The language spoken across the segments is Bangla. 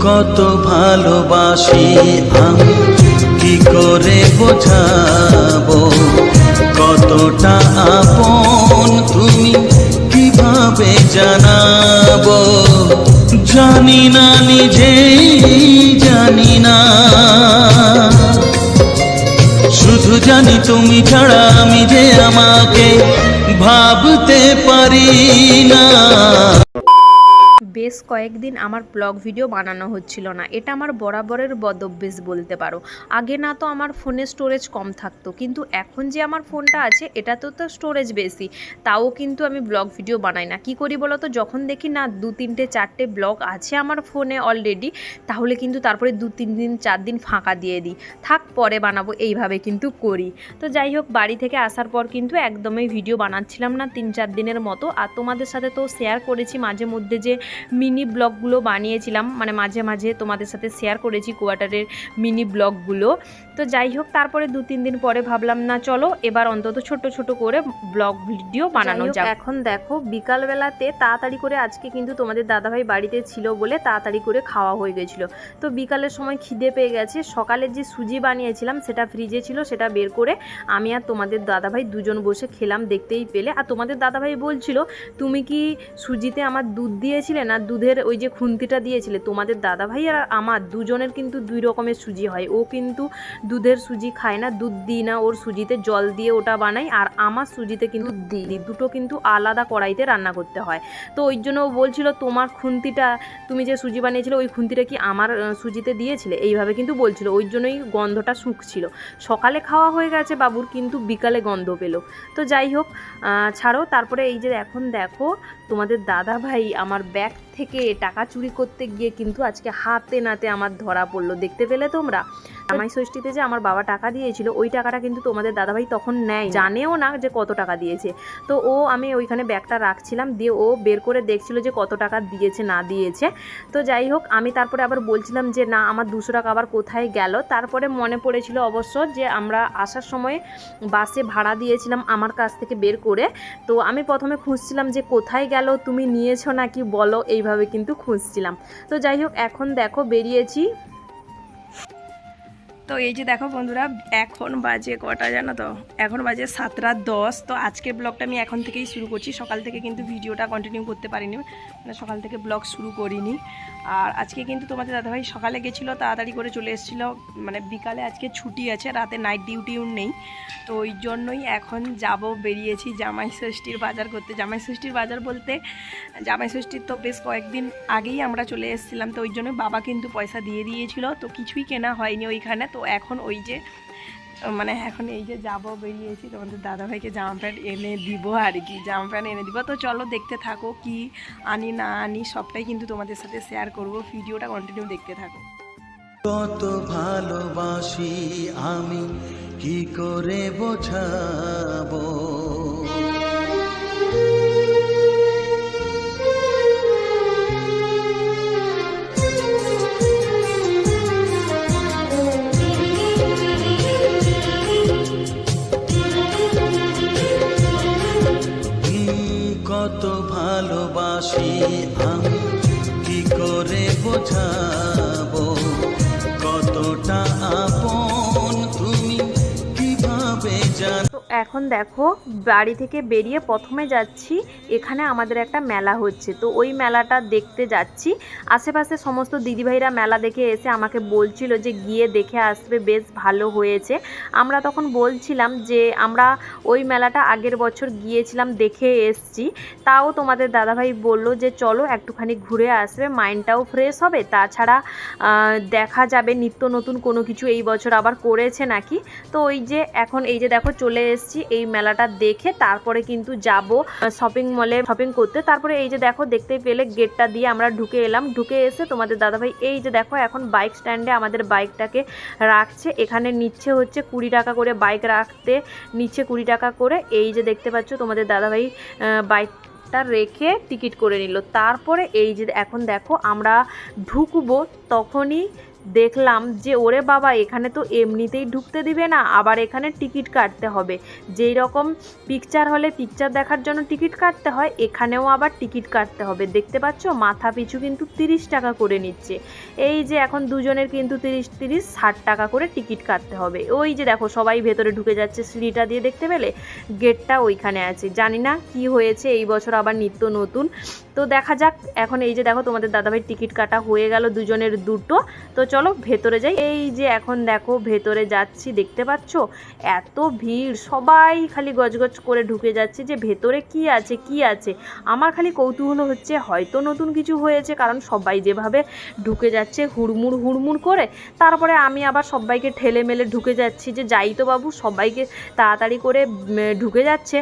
কত ভালোবাসি আমি। কি করে বোঝাবো? কতটা আপন তুমি কীভাবে জানাব? জানি না, নিজেই জানি না। শুধু জানি তুমি ছাড়া আমি যে আমাকে ভাবতে পারি না। বেশ কয়েকদিন আমার ব্লগ ভিডিও বানানো হচ্ছিল না। এটা আমার বরাবরের বদভ্যেস বলতে পারো। আগে না তো আমার ফোনে স্টোরেজ কম থাকতো, কিন্তু এখন যে আমার ফোনটা আছে, এটাতেও তো স্টোরেজ বেশি। তাও কিন্তু আমি ব্লগ ভিডিও বানাই না। কি করি বলো তো যখন দেখি না দু তিনটে চারটে ব্লগ আছে আমার ফোনে অলরেডি তাহলে কিন্তু তারপরে দু তিন দিন, চার দিন ফাঁকা দিয়ে দিই। থাক, পরে বানাবো, এইভাবে কিন্তু করি। তো যাই হোক, বাড়ি থেকে আসার পর কিন্তু একদমই ভিডিও বানাচ্ছিলাম না তিন চার দিনের মতো। আর তোমাদের সাথে তো শেয়ার করেছি মাঝে মধ্যে যে মিনি ব্লগগুলো বানিয়েছিলাম। মানে মাঝে মাঝে তোমাদের সাথে শেয়ার করেছি কোয়ার্টারের মিনি ব্লগগুলো তো যাই হোক তারপরে দু তিন দিন পরে ভাবলাম না চলো এবার অন্তত ছোট ছোট করে ব্লগ ভিডিও বানানো যাক। এখন দেখো বিকালবেলাতে তাড়াতাড়ি করে আজকে কিন্তু তোমাদের দাদাভাই বাড়িতে ছিল বলে তাড়াতাড়ি করে খাওয়া হয়ে গেছিল। তো বিকালের সময় খিদে পেয়ে গেছে। সকালে যে সুজি বানিয়েছিলাম সেটা ফ্রিজে ছিল সেটা বের করে আমি আর তোমাদের দাদাভাই দুজন বসে খেলাম দেখতেই পেলে। আর তোমাদের দাদাভাই বলছিল তুমি কি সুজিতে আমার দুধ দিয়েছিলে না দুধের ওই যে খুন্তিটা দিয়েছিলে, তোমাদের দাদা ভাই আর আমার দুজনের কিন্তু দুই রকমের সুজি হয়। ও কিন্তু দুধের সুজি খায় না, দুধ দিই না, ওর সুজিতে জল দিয়ে ওটা বানাই আর আমার সুজিতে কিন্তু দিই। দুটো কিন্তু আলাদা কড়াইতে রান্না করতে হয়। তো ওই জন্য ও বলছিল, তোমার খুন্তিটা, তুমি যে সুজি বানিয়েছিলে, ওই খুন্তিটা কি আমার সুজিতে দিয়েছিলে? এইভাবে কিন্তু বলছিল। ওই জন্যই গন্ধটা শুকছিল। সকালে খাওয়া হয়ে গেছে বাবুর, কিন্তু বিকালে গন্ধ পেল। তো যাই হোক ছাড়ো, তারপরে এই যে এখন দেখো, তোমাদের দাদা ভাই আমার ব্যাগ থেকে টাকা চুরি করতে গিয়ে কিন্তু আজকে হাতে নাতে আমার ধরা পড়ল। দেখতে পেলে তোমরা? জামাই ষষ্ঠীতে যে আমার বাবা টাকা দিয়েছিল, ওই টাকাটা কিন্তু তোমাদের দাদাভাই তখন নেয় জানেও না যে কত টাকা দিয়েছে। তো ও, আমি ওইখানে ব্যাগটা রাখছিলাম, দিয়ে ও বের করে দেখছিল যে কত টাকা দিয়েছে, না দিয়েছে। তো যাই হোক, আমি তারপরে আবার বলছিলাম যে, না, আমার দুশো টাকা আবার কোথায় গেল? তারপরে মনে পড়েছিল অবশ্য যে, আমরা আসার সময় বাসে ভাড়া দিয়েছিলাম আমার কাছ থেকে বের করে। তো আমি প্রথমে খুঁজছিলাম যে, কোথায় গেল? তুমি নিয়েছো নাকি? বলো। এইভাবে কিন্তু খুঁজছিলাম। তো যাই হোক, এখন দেখো, বেরিয়েছি। তো এই যে দেখো বন্ধুরা, এখন বাজে কটা জানো তো? এখন বাজে সাতটা দশ। তো আজকের ব্লগটা আমি এখন থেকেই শুরু করছি। সকাল থেকে কিন্তু ভিডিওটা কন্টিনিউ করতে পারিনি। মানে সকাল থেকে ব্লগ শুরু করিনি। আর আজকে কিন্তু তোমাদের দাদাভাই সকালে গেছিল, তাড়াতাড়ি করে চলে এসেছিল। মানে বিকালে আজকে ছুটি আছে, রাতে নাইট ডিউটিও নেই। তো ওই জন্যই এখন যাব, বেরিয়েছি জামাই ষষ্ঠীর বাজার করতে। জামাই ষষ্ঠীর বাজার বলতে, জামাই ষষ্ঠীর তো বেশ কয়েকদিন আগেই আমরা চলে এসেছিলাম। তো ওই জন্য বাবা কিন্তু পয়সা দিয়ে দিয়েছিল। তো কিছুই কেনা হয়নি ওইখানে। তো এখন ওই যে মানে এখন এই যে যাব, বেরিয়েছি তোমাদের দাদাভাইকে জামা প্যান্ট এনে দিব আর কি, জামা প্যান্ট এনে দিব। তো চলো দেখতে থাকো কি আনি, না আনি, সবটাই কিন্তু তোমাদের সাথে শেয়ার করব, ভিডিওটা কন্টিনিউ দেখতে থাকো। কত ভালোবাসি আমি, কি করে বোঝাবো? এখন দেখো, বাড়ি থেকে বেরিয়ে প্রথমে যাচ্ছি, এখানে আমাদের একটা মেলা হচ্ছে। তো ওই মেলাটা দেখতে যাচ্ছি। আশেপাশে সমস্ত দিদিভাইরা মেলা দেখে এসে আমাকে বলছিল যে গিয়ে দেখে আসবে, বেশ ভালো হয়েছে। আমরা তখন বলছিলাম যে আমরা ওই মেলাটা আগের বছর গিয়েছিলাম, দেখে এসছি। তাও তোমাদের দাদাভাই বলল যে চলো একটুখানি ঘুরে আসবে, মাইন্ডটাও ফ্রেশ হবে। তাছাড়া দেখা যাবে নিত্য নতুন কোনো কিছু এই বছর আবার করেছে নাকি? তো ওই যে এখন এই যে দেখো চলে এসেছি। এই মেলাটা দেখে। তারপরে কিন্তু যাব শপিং মলে শপিং করতে। তারপরে এই যে দেখো দেখতে পেলে গেটটা দিয়ে আমরা ঢুকে এলাম। ঢুকে এসে তোমাদের দাদাভাই, এই যে দেখো, এখন বাইক স্ট্যান্ডে আমাদের বাইকটাকে রাখছে। এখানে নিচ্ছে হচ্ছে কুড়ি টাকা করে বাইক রাখতে। নিচ্ছে কুড়ি টাকা করে। এই যে দেখতে পাচ্ছ, তোমাদের দাদাভাই বাইক রেখে টিকিট করে নিল। তারপরে এই যে এখন দেখো, আমরা ঢুকবো তখনই দেখলাম যে, ওরে বাবা, এখানে তো এমনিতেই ঢুকতে দিবে না, আবার এখানে টিকিট কাটতে হবে। যেই রকম পিকচার হলে পিকচার দেখার জন্য টিকিট কাটতে হয়, এখানেও আবার টিকিট কাটতে হবে। দেখতে পাচ্ছ? মাথা পিছু কিন্তু তিরিশ টাকা করে নিচ্ছে। এই যে, এখন দুজনের কিন্তু তিরিশ তিরিশ, ষাট টাকা করে টিকিট কাটতে হবে। ওই যে, দেখো, সবাই ভেতরে ঢুকে যাচ্ছে সিঁড়িটা দিয়ে, দেখতে পেলে? গেটটা ওইখানে আছে। জানি না কি হয়েছে, এই বছর আবার নিত্য নতুন। তো দেখা যাক, এখন এই যে দেখো তোমাদের দাদাভাই টিকিট কাটা হয়ে গেল দুজনের দুটো। তো চলো ভেতরে যাই। এই যে এখন দেখো ভেতরে যাচ্ছি, দেখতে পাচ্ছ? এত ভিড়, সবাই খালি গজগজ করে ঢুকে যাচ্ছে যে ভেতরে কি আছে কি আছে? আমার খালি কৌতূহল হচ্ছে, হয়তো নতুন কিছু হয়েছে, কারণ সবাই যেভাবে ঢুকে যাচ্ছে হুড়মুড় হুড়মুড় করে, তারপরে আমি আবার সবাইকে ঠেলে মেলে ঢুকে যাচ্ছি যে যাই তো বাবু, সবাইকে তাড়াতাড়ি করে ঢুকে যাচ্ছে।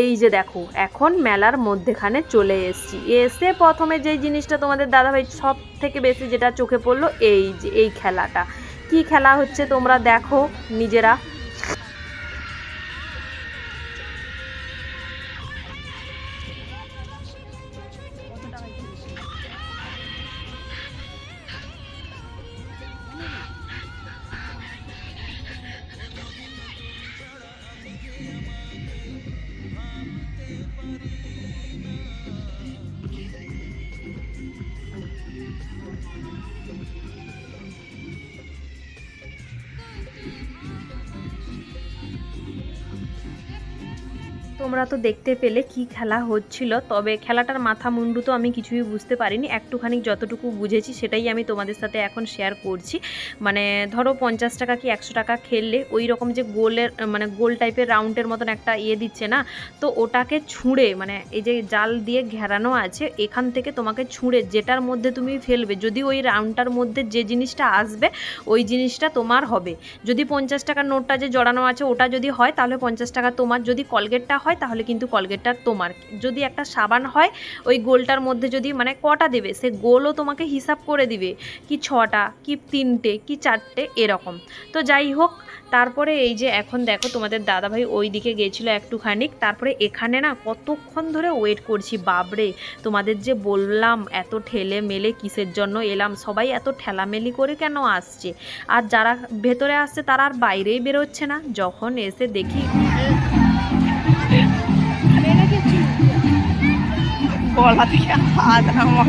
এই যে দেখো, এখন মেলার মধ্যেখানে চলে এসেছি। এসে প্রথমে যেই জিনিসটা তোমাদের দাদাভাই সব থেকে বেশি যেটা চোখে পড়ল, এই যে, এই খেলাটা। কি খেলা হচ্ছে তোমরা দেখো নিজেরা। তোমরা তো দেখতে পেলে কি খেলা হচ্ছিল, তবে খেলাটার মাথা মুন্ডু তো আমি কিছুই বুঝতে পারিনি। একটুখানি যতটুকু বুঝেছি সেটাই আমি তোমাদের সাথে এখন শেয়ার করছি। মানে ধরো পঞ্চাশ টাকা কি একশো টাকা খেললে ওই রকম যে গোলের মানে গোল টাইপের রাউন্ডের মতন একটা ইয়ে দিচ্ছে না, তো ওটাকে ছুঁড়ে মানে এই যে জাল দিয়ে ঘেরানো আছে, এখান থেকে তোমাকে ছুঁড়ে যেটার মধ্যে তুমি ফেলবে, যদি ওই রাউন্ডটার মধ্যে যে জিনিসটা আসবে, ওই জিনিসটা তোমার হবে। যদি পঞ্চাশ টাকার নোটটা যে জড়ানো আছে, ওটা যদি হয়, তাহলে পঞ্চাশ টাকা তোমার। যদি কলগেটটা হয়, তাহলে কিন্তু কলগেটটা তোমার। যদি একটা সাবান হয়, ওই গোলটার মধ্যে যদি মানে কটা দেবে, সে গোলও তোমাকে হিসাব করে দিবে কি ছটা, কি তিনটে, কি চারটে, এরকম। তো যাই হোক, তারপরে এই যে এখন দেখো তোমাদের দাদাভাই ওই দিকে গেছিল একটুখানি তারপরে এখানে না কতক্ষণ ধরে ওয়েট করছি, বাবরে, তোমাদের যে বললাম, এত ঠেলে মেলে কিসের জন্য এলাম, সবাই এত ঠেলামেলি করে কেন আসছে? আর যারা ভেতরে আসছে, তারা আর বাইরেই বেরোচ্ছে না। যখন এসে দেখি গলা থেকে হাত আমার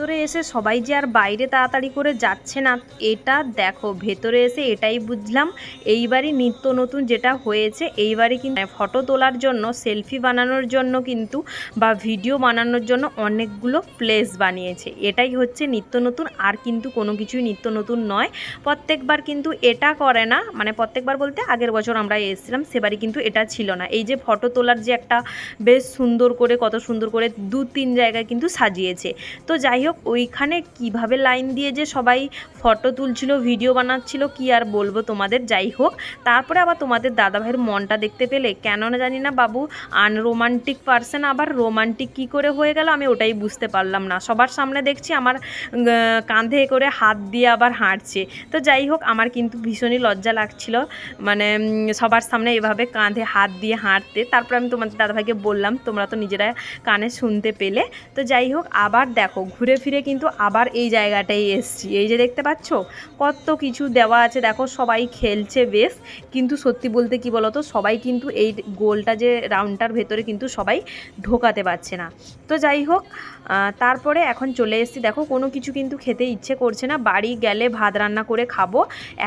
ভেতরে এসে সবাই যে আর বাইরে তাড়াতাড়ি করে যাচ্ছে না, এটা দেখো, ভেতরে এসে এটাই বুঝলাম। এইবারই নিত্য নতুন যেটা হয়েছে, এইবারই কিন্তু ফটো তোলার জন্য সেলফি বানানোর জন্য কিন্তু বা ভিডিও বানানোর জন্য অনেকগুলো প্লেস বানিয়েছে। এটাই হচ্ছে নিত্য নতুন, আর কিন্তু কোনো কিছুই নিত্য নতুন নয়। প্রত্যেকবার কিন্তু এটা করে না মানে প্রত্যেকবার বলতে আগের বছর আমরা এসেছিলাম, সেবারই কিন্তু এটা ছিল না। এই যে ফটো তোলার যে একটা বেশ সুন্দর করে, কত সুন্দর করে দু তিন জায়গায় কিন্তু সাজিয়েছে। তো যাই হোক ওইখানে কীভাবে লাইন দিয়ে যে সবাই ফটো তুলছিল, ভিডিও বানাচ্ছিল, কি আর বলব তোমাদের? যাই হোক তারপরে আবার তোমাদের দাদাভাইয়ের মনটা দেখতে পেলে কেন না জানি না বাবু আনরোমান্টিক পার্সন আবার রোমান্টিক কি করে হয়ে গেল আমি ওটাই বুঝতে পারলাম না। সবার সামনে দেখছি আমার কাঁধে করে হাত দিয়ে আবার হাঁটছে। তো যাই হোক আমার কিন্তু ভীষণই লজ্জা লাগছিল মানে সবার সামনে এভাবে কাঁধে হাত দিয়ে হাঁটতে। তারপর আমি তোমাদের দাদাভাইকে বললাম, তোমরা তো নিজেরা কানে শুনতে পেলে। তো যাই হোক আবার দেখো, ঘুরে ফিরে কিন্তু আবার এই জায়গাটাই এসছি। এই যে দেখতে পাচ্ছ, কত কিছু দেওয়া আছে। দেখো, সবাই খেলছে বেশ, কিন্তু সত্যি বলতে কি বলতো, সবাই কিন্তু এই গোলটা যে রাউন্ডটার ভেতরে কিন্তু সবাই ঢোকাতে পারছে না। তো যাই হোক তারপরে এখন চলে এসেছি। দেখো, কোনো কিছু কিন্তু খেতে ইচ্ছে করছে না। বাড়ি গেলে ভাত রান্না করে খাব।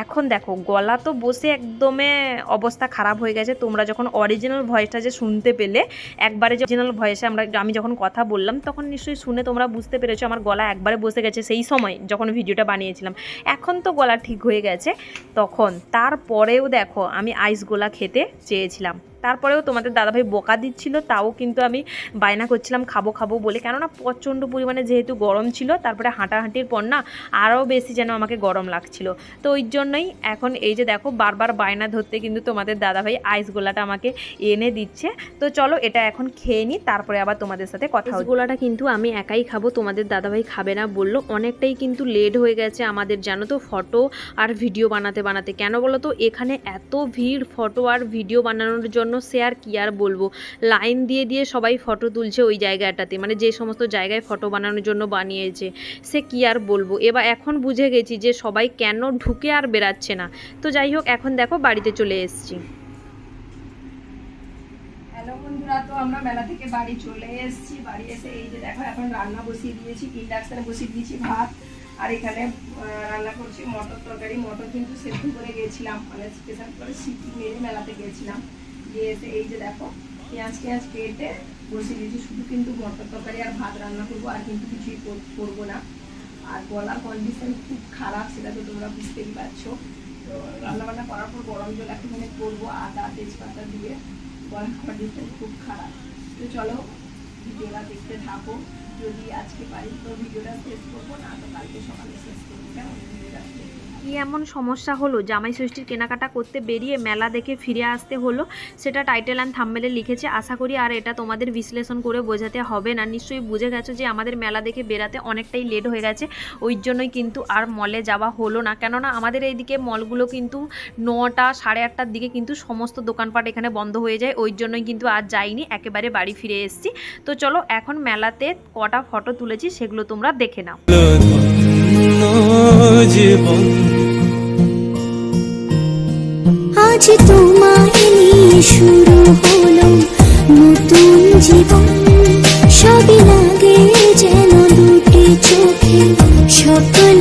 এখন দেখো, গলা তো বসে একদমে অবস্থা খারাপ হয়ে গেছে। তোমরা যখন অরিজিনাল ভয়েসটা যে শুনতে পেলে, একবারে যে অরিজিনাল ভয়েসে আমরা, আমি যখন কথা বললাম, তখন নিশ্চয়ই শুনে তোমরা বুঝতে পেরেছ আমার গলা একবারে বসে গেছে সেই সময় যখন ভিডিওটা বানিয়েছিলাম। এখন তো গলা ঠিক হয়ে গেছে, তখন। তারপরেও দেখো আমি আইস গোলা খেতে চেয়েছিলাম। তারপরেও তোমাদের দাদাভাই বোকা দিচ্ছিল তাও কিন্তু আমি বায়না করছিলাম খাব খাব বলে। কেননা প্রচণ্ড পরিমাণে যেহেতু গরম ছিল তারপরে হাঁটাহাঁটির পর না আরও বেশি যেন আমাকে গরম লাগছিল। তো ওই জন্যই এখন এই যে দেখো বারবার বায়না ধরতে কিন্তু তোমাদের দাদাভাই আইস গোলাটা আমাকে এনে দিচ্ছে। তো চলো এটা এখন খেয়ে নিই তারপরে আবার তোমাদের সাথে কথা গোলাটা কিন্তু আমি একাই খাব তোমাদের দাদাভাই খাবে না বলল। অনেকটাই কিন্তু লেট হয়ে গেছে আমাদের জানো তো ফটো আর ভিডিও বানাতে বানাতে। কেন বলো তো এখানে এত ভিড় ফটো আর ভিডিও বানানোর জন্য জন্য আর কি আর বলব? লাইন দিয়ে দিয়ে সবাই ফটো তুলছে ওই জায়গাটাতে মানে যে সমস্ত জায়গায় ফটো বানানোর জন্য বানিয়েছে, সে কি আর বলব? এবার এখন বুঝে গেছি যে সবাই কেন ঢুকে আর বেরাচ্ছে না। তো যাই হোক, এখন দেখো বাড়িতে চলে এসেছি। হ্যালো বন্ধুরা, তো আমরা মেলা থেকে বাড়ি চলে এসেছি। বাড়ি এসে এই যে দেখো, এখন রান্না বসিয়ে দিয়েছি ইন্ডাকশানে বসিয়ে দিয়েছি ভাত। আর এখানে রান্না করছি মটর তরকারি। মটর কিন্তু সেদ্ধ করে গিয়েছিলাম মানে স্পেশাল করে সিটি মেরে মেলাতে গিয়েছিলাম দিয়ে এসে এই যে দেখো, পেঁয়াজ পেঁয়াজ কেটে বসিয়ে দিয়েছি। শুধু কিন্তু মটর তরকারি আর ভাত রান্না করব, আর কিন্তু কিছুই কর- করব না। আর গলার কন্ডিশন খুব খারাপ, সেটা তো তোমরা বুঝতেই পারছ। তো রান্না বান্না করার পর গরম জল একটুখানি করব, আদা, তেজপাতা দিয়ে। গলার কন্ডিশন খুব খারাপ। তো চলো, ভিডিওটা দেখতে থাকো। যদি আজকে পারি তো ভিডিওটা শেষ করব, না তো কালকে সকালে শেষ করব। কেমন। কি এমন সমস্যা হলো? জামাই ষষ্ঠীর কেনাকাটা করতে বেরিয়ে মেলা দেখে ফিরে আসতে হলো, সেটা টাইটেল অ্যান্ড থাম্বেলে লিখেছে। আশা করি আর এটা তোমাদের বিশ্লেষণ করে বোঝাতে হবে না। নিশ্চয়ই বুঝে গেছো যে আমাদের মেলা দেখে বেরাতে অনেকটাই লেট হয়ে গেছে। ওই জন্যই কিন্তু আর মলে যাওয়া হলো না। কেননা আমাদের এইদিকে মলগুলো কিন্তু নটা সাড়ে আটটার দিকে কিন্তু সমস্ত দোকানপাট এখানে বন্ধ হয়ে যায়। ওই জন্যই কিন্তু আর যাইনি, একেবারে বাড়ি ফিরে এসেছি। তো চলো, এখন মেলাতে কটা ফটো তুলেছি সেগুলো তোমরা দেখে নাও। জীবন। আজ তোমায় নিয়ে শুরু হলো নতুন জীবন। সবই লাগে যেন দুটি চোখে সকল